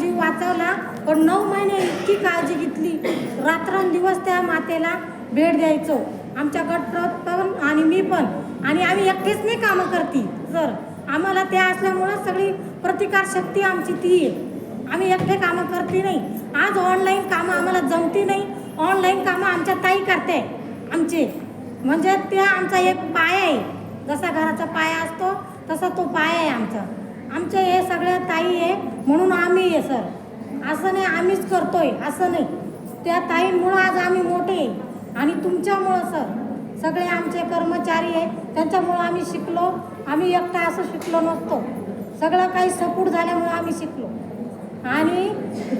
जीव वाचवला पण नऊ महिने इतकी काळजी घेतली. रात्रंदिवस त्या मातेला भेट द्यायचो. आमच्या गटप्रत पण आणि मी पण. आणि आम्ही एकटेच नाही कामं करती सर. आम्हाला त्या असल्यामुळं सगळी प्रतिकार शक्ती आमची ती आहे. आम्ही एकटे कामं करते नाही. आज ऑनलाईन कामं आम्हाला जमती नाही. ऑनलाईन कामं आमच्या ताई करते आमचे. म्हणजे ते आमचा एक पाया आहे. जसा घराचा पाया असतो तसा तो पाया आहे आमचा. आमचे हे सगळ्या ताई आहे म्हणून आम्ही आहे सर. असं नाही आम्हीच करतोय असं नाही. त्या ताईंमुळं आज आम्ही मोठे आहे. आणि तुमच्यामुळं सर. सगळे आमचे कर्मचारी आहे त्यांच्यामुळं आम्ही शिकलो. आम्ही एकटा असं शिकलो नसतो. सगळं काही सपोर्ट झाल्यामुळं आम्ही शिकलो. आणि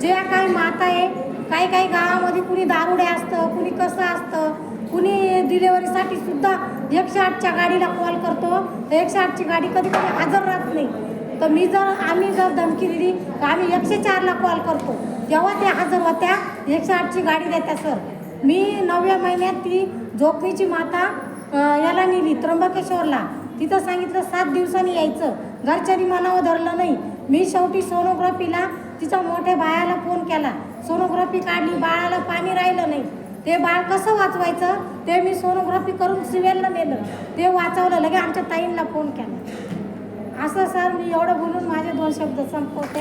जे काही माता आहे काही काही गावामध्ये कुणी दारुडे असतं कुणी कसं असतं कुणी डिलेवरीसाठी सुद्धा एकशे आठच्या गाडीला कॉल करतो. तर एकशे आठची गाडी कधी कधी हजर राहत नाही. तर मी जर आम्ही जर धमकी दिली तर आम्ही एकशे चारला कॉल करतो. जेव्हा त्या हजर होत्या एकशे आठची गाडी देत्या सर मी नवव्या महिन्यात ती जोखमीची माता याला नेली त्र्यंबकेश्वरला. तिथं सांगितलं सात दिवसांनी यायचं. घरच्यांनी मनावर धरलं नाही. मी शेवटी सोनोग्राफीला तिच्या मोठ्या बाळाला फोन केला. सोनोग्राफी काढली बाळाला पाणी राहिलं नाही. ते बाळ कसं वाचवायचं? ते मी सोनोग्राफी करून सिव्हिलला नेलं. ते वाचवलं लगे आमच्या ताईंना फोन केला. असं सर मी एवढं बोलून माझे दोन शब्द संपवते.